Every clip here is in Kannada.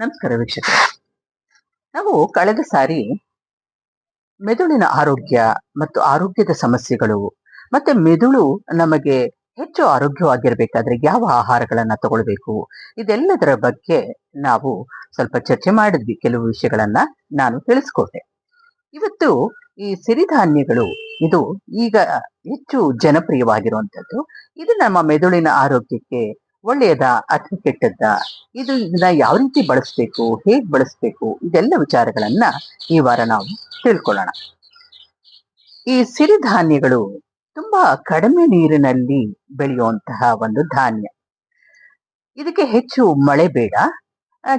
ನಮಸ್ಕಾರ ವೀಕ್ಷಕರೇ. ನಾವು ಕಳೆದ ಸಾರಿ ಮೆದುಳಿನ ಆರೋಗ್ಯ ಮತ್ತು ಆರೋಗ್ಯದ ಸಮಸ್ಯೆಗಳು ಮತ್ತೆ ಮೆದುಳು ನಮಗೆ ಹೆಚ್ಚು ಆರೋಗ್ಯವಾಗಿರ್ಬೇಕಾದ್ರೆ ಯಾವ ಆಹಾರಗಳನ್ನ ತಗೊಳ್ಬೇಕು, ಇದೆಲ್ಲದರ ಬಗ್ಗೆ ನಾವು ಸ್ವಲ್ಪ ಚರ್ಚೆ ಮಾಡಿದ್ವಿ. ಕೆಲವು ವಿಷಯಗಳನ್ನ ನಾನು ತಿಳಿಸ್ಕೊಟ್ಟೆ. ಇವತ್ತು ಈ ಸಿರಿಧಾನ್ಯಗಳು ಇದು ಈಗ ಹೆಚ್ಚು ಜನಪ್ರಿಯವಾಗಿರುವಂಥದ್ದು ಇದು ನಮ್ಮ ಮೆದುಳಿನ ಆರೋಗ್ಯಕ್ಕೆ ಒಳ್ಳೆಯದ ಅಥವಾ ಕೆಟ್ಟದ್ದ, ಇದು ಇದನ್ನ ಯಾವ ರೀತಿ ಬಳಸಬೇಕು, ಹೇಗ್ ಬಳಸಬೇಕು, ಇದೆಲ್ಲ ವಿಚಾರಗಳನ್ನ ಈ ವಾರ ನಾವು ತಿಳ್ಕೊಳ್ಳೋಣ. ಈ ಸಿರಿಧಾನ್ಯಗಳು ತುಂಬಾ ಕಡಿಮೆ ನೀರಿನಲ್ಲಿ ಬೆಳೆಯುವಂತಹ ಒಂದು ಧಾನ್ಯ. ಇದಕ್ಕೆ ಹೆಚ್ಚು ಮಳೆ ಬೇಡ.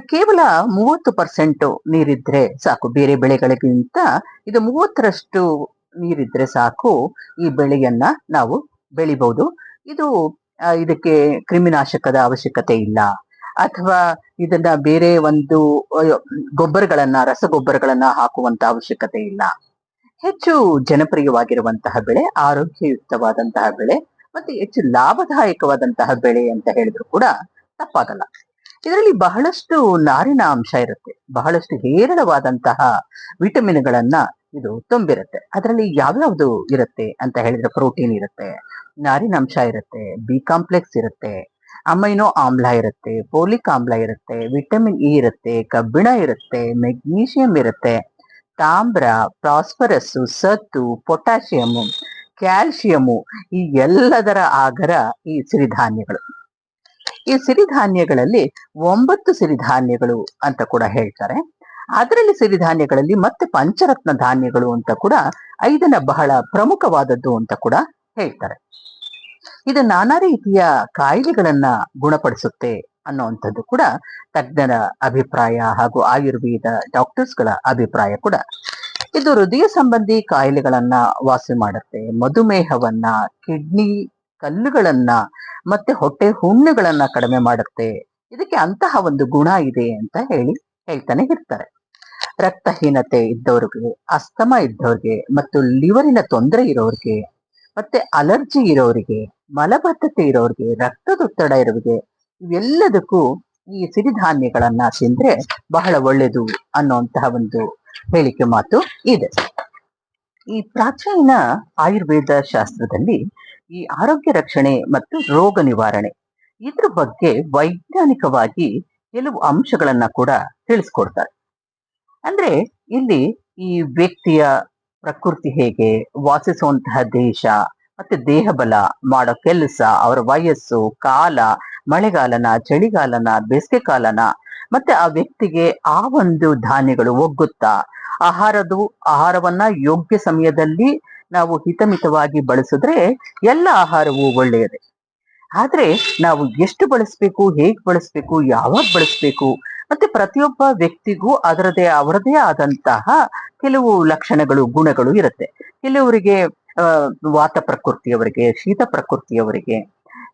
ಕೇವಲ ಮೂವತ್ತು ಪರ್ಸೆಂಟ್ ನೀರಿದ್ರೆ ಸಾಕು. ಬೇರೆ ಬೆಳೆಗಳಿಗಿಂತ ಇದು ಮೂವತ್ತರಷ್ಟು ನೀರಿದ್ರೆ ಸಾಕು. ಈ ಬೆಳೆಯನ್ನ ನಾವು ಬೆಳಿಬಹುದು ಇದು ಇದಕ್ಕೆ ಕ್ರಿಮಿನಾಶಕದ ಅವಶ್ಯಕತೆ ಇಲ್ಲ. ಅಥವಾ ಇದನ್ನ ಬೇರೆ ಒಂದು ಗೊಬ್ಬರಗಳನ್ನ, ರಸಗೊಬ್ಬರಗಳನ್ನ ಹಾಕುವಂತ ಅವಶ್ಯಕತೆ ಇಲ್ಲ. ಹೆಚ್ಚು ಜನಪ್ರಿಯವಾಗಿರುವಂತಹ ಬೆಳೆ ಆರೋಗ್ಯಯುಕ್ತವಾದಂತಹ ಬೆಳೆ, ಮತ್ತೆ ಹೆಚ್ಚು ಲಾಭದಾಯಕವಾದಂತಹ ಬೆಳೆ ಅಂತ ಹೇಳಿದ್ರು ಕೂಡ ತಪ್ಪಾಗಲ್ಲ. ಇದರಲ್ಲಿ ಬಹಳಷ್ಟು ನಾರಿನ ಅಂಶ ಇರುತ್ತೆ. ಬಹಳಷ್ಟು ಹೇರಳವಾದಂತಹ ವಿಟಮಿನ್ಗಳನ್ನ ಇದು ತುಂಬಿರುತ್ತೆ. ಅದರಲ್ಲಿ ಯಾವ್ಯಾವ್ದು ಇರುತ್ತೆ ಅಂತ ಹೇಳಿದ್ರೆ ಪ್ರೋಟೀನ್ ಇರುತ್ತೆ ನಾರಿನ ಅಂಶ ಇರುತ್ತೆ ಬಿ ಕಾಂಪ್ಲೆಕ್ಸ್ ಇರುತ್ತೆ ಅಮೈನೋ ಆಮ್ಲ ಇರುತ್ತೆ ಪೋಲಿಕ್ ಆಮ್ಲ ಇರುತ್ತೆ ವಿಟಮಿನ್ ಇ ಇರುತ್ತೆ, ಕಬ್ಬಿಣ ಇರುತ್ತೆ ಮೆಗ್ನೀಷಿಯಂ ಇರುತ್ತೆ, ತಾಮ್ರ ಫಾಸ್ಫರಸ್ ಸತ್ತು ಪೊಟ್ಯಾಷಿಯಮು ಕ್ಯಾಲ್ಸಿಯಮು ಈ ಎಲ್ಲದರ ಆಗರ ಈ ಸಿರಿಧಾನ್ಯಗಳು. ಈ ಸಿರಿಧಾನ್ಯಗಳಲ್ಲಿ ಒಂಬತ್ತು ಸಿರಿಧಾನ್ಯಗಳು ಅಂತ ಕೂಡ ಹೇಳ್ತಾರೆ. ಅದರಲ್ಲಿ ಸಿರಿಧಾನ್ಯಗಳಲ್ಲಿ ಮತ್ತೆ ಪಂಚರತ್ನ ಧಾನ್ಯಗಳು ಅಂತ ಕೂಡ ಐದನ ಬಹಳ ಪ್ರಮುಖವಾದದ್ದು ಅಂತ ಕೂಡ ಹೇಳ್ತಾರೆ. ಇದು ನಾನಾ ರೀತಿಯ ಕಾಯಿಲೆಗಳನ್ನ ಗುಣಪಡಿಸುತ್ತೆ ಅನ್ನುವಂಥದ್ದು ಕೂಡ ತಜ್ಞರ ಅಭಿಪ್ರಾಯ ಹಾಗೂ ಆಯುರ್ವೇದ ಡಾಕ್ಟರ್ಸ್ಗಳ ಅಭಿಪ್ರಾಯ ಕೂಡ. ಇದು ಹೃದಯ ಸಂಬಂಧಿ ಕಾಯಿಲೆಗಳನ್ನ ವಾಸಿ ಮಾಡುತ್ತೆ. ಮಧುಮೇಹವನ್ನ, ಕಿಡ್ನಿ ಕಲ್ಲುಗಳನ್ನ ಮತ್ತೆ ಹೊಟ್ಟೆ ಹುಣ್ಣುಗಳನ್ನ ಕಡಿಮೆ ಮಾಡುತ್ತೆ. ಇದಕ್ಕೆ ಅಂತಹ ಒಂದು ಗುಣ ಇದೆ ಅಂತ ಹೇಳಿ ಹೇಳ್ತಾನೆ ಇರ್ತಾರೆ. ರಕ್ತಹೀನತೆ ಇದ್ದವ್ರಿಗೆ ಅಸ್ತಮ ಇದ್ದವ್ರಿಗೆ ಮತ್ತು ಲಿವರಿನ ತೊಂದರೆ ಇರೋರಿಗೆ ಮತ್ತೆ ಅಲರ್ಜಿ ಇರೋರಿಗೆ, ಮಲಬದ್ಧತೆ ಇರೋರಿಗೆ, ರಕ್ತದೊತ್ತಡ ಇರೋರಿಗೆ ಇವೆಲ್ಲದಕ್ಕೂ ಈ ಸಿರಿಧಾನ್ಯಗಳನ್ನ ತಿಂದ್ರೆ ಬಹಳ ಒಳ್ಳೆಯದು ಅನ್ನುವಂತಹ ಒಂದು ಹೇಳಿಕೆ ಮಾತು ಇದೆ. ಈ ಪ್ರಾಚೀನ ಆಯುರ್ವೇದ ಶಾಸ್ತ್ರದಲ್ಲಿ ಈ ಆರೋಗ್ಯ ರಕ್ಷಣೆ ಮತ್ತು ರೋಗ ನಿವಾರಣೆ ಇದ್ರ ಬಗ್ಗೆ ವೈಜ್ಞಾನಿಕವಾಗಿ ಕೆಲವು ಅಂಶಗಳನ್ನ ಕೂಡ ತಿಳಿಸ್ಕೊಡ್ತಾರೆ. ಅಂದ್ರೆ ಇಲ್ಲಿ ಈ ವ್ಯಕ್ತಿಯ ಪ್ರಕೃತಿ ಹೇಗೆ ವಾಸಿಸುವಂತಹ ದೇಶ ಮತ್ತೆ ದೇಹಬಲ ಮಾಡೋ ಕೆಲಸ, ಅವರ ವಯಸ್ಸು, ಕಾಲ, ಮಳೆಗಾಲನ, ಚಳಿಗಾಲನ ಬೇಸಿಗೆ ಕಾಲನ ಮತ್ತೆ ಆ ವ್ಯಕ್ತಿಗೆ ಆ ಒಂದು ಧಾನ್ಯಗಳು ಒಗ್ಗುತ್ತಾ, ಆಹಾರದು, ಆಹಾರವನ್ನ ಯೋಗ್ಯ ಸಮಯದಲ್ಲಿ ನಾವು ಹಿತಮಿತವಾಗಿ ಬಳಸಿದ್ರೆ ಎಲ್ಲ ಆಹಾರವೂ ಒಳ್ಳೆಯದೇ. ಆದ್ರೆ ನಾವು ಎಷ್ಟು ಬಳಸ್ಬೇಕು, ಹೇಗ್ ಬಳಸ್ಬೇಕು, ಯಾವಾಗ ಬಳಸ್ಬೇಕು ಮತ್ತೆ ಪ್ರತಿಯೊಬ್ಬ ವ್ಯಕ್ತಿಗೂ ಅದರದೇ ಅವರದೇ ಆದಂತಹ ಕೆಲವು ಲಕ್ಷಣಗಳು, ಗುಣಗಳು ಇರುತ್ತೆ. ಕೆಲವರಿಗೆ ವಾತ ಪ್ರಕೃತಿಯವರಿಗೆ, ಶೀತ ಪ್ರಕೃತಿಯವರಿಗೆ,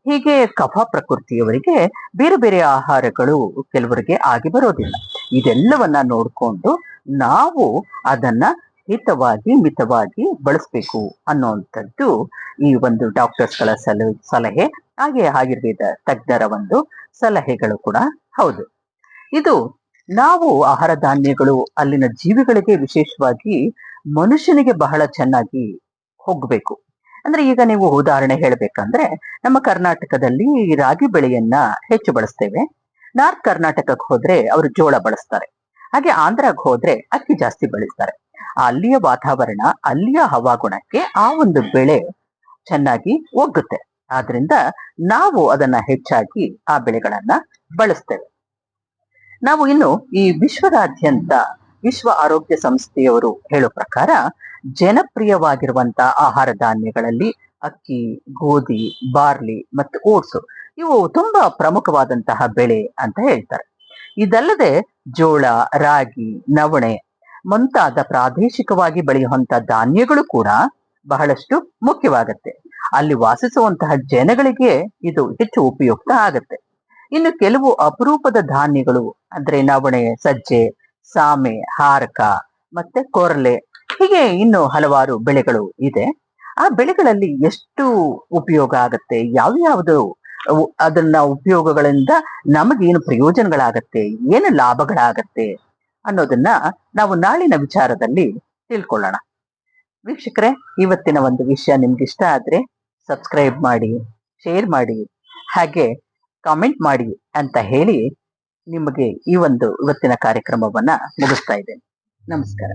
ಹೀಗೆ ಕಫ ಪ್ರಕೃತಿಯವರಿಗೆ ಬೇರೆ ಬೇರೆ ಆಹಾರಗಳು ಕೆಲವರಿಗೆ ಆಗಿ ಬರೋದಿಲ್ಲ. ಇದೆಲ್ಲವನ್ನ ನೋಡ್ಕೊಂಡು ನಾವು ಅದನ್ನ ಹಿತವಾಗಿ, ಮಿತವಾಗಿ ಬಳಸಬೇಕು ಅನ್ನುವಂಥದ್ದು ಈ ಒಂದು ಡಾಕ್ಟರ್ಸ್ಗಳ ಸಲ, ಸಲಹೆ. ಹಾಗೆ ಆಯುರ್ವೇದ ತಜ್ಞರ ಒಂದು ಸಲಹೆಗಳು ಕೂಡ. ಹೌದು. ಇದು ನಾವು ಆಹಾರ ಧಾನ್ಯಗಳು ಅಲ್ಲಿನ ಜೀವಿಗಳಿಗೆ ವಿಶೇಷವಾಗಿ ಮನುಷ್ಯನಿಗೆ ಬಹಳ ಚೆನ್ನಾಗಿ ಹೋಗ್ಬೇಕು. ಅಂದ್ರೆ ಈಗ ನೀವು ಉದಾಹರಣೆ ಹೇಳ್ಬೇಕಂದ್ರೆ ನಮ್ಮ ಕರ್ನಾಟಕದಲ್ಲಿ ರಾಗಿ ಬೆಳೆಯನ್ನ ಹೆಚ್ಚು ಬಳಸ್ತೇವೆ. ನಾರ್ತ್ ಕರ್ನಾಟಕಕ್ಕೆ ಹೋದ್ರೆ ಅವರು ಜೋಳ ಬಳಸ್ತಾರೆ. ಹಾಗೆ ಆಂಧ್ರಕ್ಕೆ ಹೋದ್ರೆ ಅಕ್ಕಿ ಜಾಸ್ತಿ ಬೆಳೆಸ್ತಾರೆ. ಅಲ್ಲಿಯ ವಾತಾವರಣ, ಅಲ್ಲಿಯ ಹವಾಗುಣಕ್ಕೆ ಆ ಒಂದು ಬೆಳೆ ಚೆನ್ನಾಗಿ ಒಗ್ಗುತ್ತೆ. ಆದ್ರಿಂದ ನಾವು ಅದನ್ನ ಹೆಚ್ಚಾಗಿ ಆ ಬೆಳೆಗಳನ್ನ ಬಳಸ್ತೇವೆ. ನಾವು ಇನ್ನು ಈ ವಿಶ್ವದಾದ್ಯಂತ ವಿಶ್ವ ಆರೋಗ್ಯ ಸಂಸ್ಥೆಯವರು ಹೇಳೋ ಪ್ರಕಾರ ಜನಪ್ರಿಯವಾಗಿರುವಂತಹ ಆಹಾರ ಧಾನ್ಯಗಳಲ್ಲಿ ಅಕ್ಕಿ, ಗೋಧಿ, ಬಾರ್ಲಿ ಮತ್ತು ಓಟ್ಸು. ಇವು ತುಂಬಾ ಪ್ರಮುಖವಾದಂತಹ ಬೆಳೆ ಅಂತ ಹೇಳ್ತಾರೆ. ಇದಲ್ಲದೆ ಜೋಳ, ರಾಗಿ, ನವಣೆ ಮುಂತಾದ ಪ್ರಾದೇಶಿಕವಾಗಿ ಬೆಳೆಯುವಂತ ಧಾನ್ಯಗಳು ಕೂಡ ಬಹಳಷ್ಟು ಮುಖ್ಯವಾಗತ್ತೆ. ಅಲ್ಲಿ ವಾಸಿಸುವಂತಹ ಜನಗಳಿಗೆ ಇದು ಹೆಚ್ಚು ಉಪಯುಕ್ತ ಆಗತ್ತೆ. ಇನ್ನು ಕೆಲವು ಅಪರೂಪದ ಧಾನ್ಯಗಳು ಅಂದ್ರೆ ನವಣೆ, ಸಜ್ಜೆ, ಸಾಮೆ, ಹಾರಕ ಮತ್ತೆ ಕೊರಲೆ ಹೀಗೆ ಇನ್ನು ಹಲವಾರು ಬೆಳೆಗಳು ಇದೆ. ಆ ಬೆಳೆಗಳಲ್ಲಿ ಎಷ್ಟು ಉಪಯೋಗ ಆಗತ್ತೆ? ಯಾವ್ಯಾವುದು ಅದನ್ನ ಉಪಯೋಗಗಳಿಂದ ನಮಗೇನು ಪ್ರಯೋಜನಗಳಾಗತ್ತೆ? ಏನು ಲಾಭಗಳಾಗತ್ತೆ? ಅನ್ನೋದನ್ನ ನಾವು ನಾಳಿನ ವಿಚಾರದಲ್ಲಿ ತಿಳ್ಕೊಳ್ಳೋಣ. ವೀಕ್ಷಕರೇ, ಇವತ್ತಿನ ಒಂದು ವಿಷಯ ನಿಮ್ಗೆ ಇಷ್ಟ ಆದ್ರೆ ಸಬ್ಸ್ಕ್ರೈಬ್ ಮಾಡಿ ಶೇರ್ ಮಾಡಿ. ಹಾಗೆ ಕಾಮೆಂಟ್ ಮಾಡಿ ಅಂತ ಹೇಳಿ ನಿಮಗೆ ಈ ಒಂದು ಇವತ್ತಿನ ಕಾರ್ಯಕ್ರಮವನ್ನ ಮುಗಿಸ್ತಾ ಇದ್ದೇನೆ. ನಮಸ್ಕಾರ.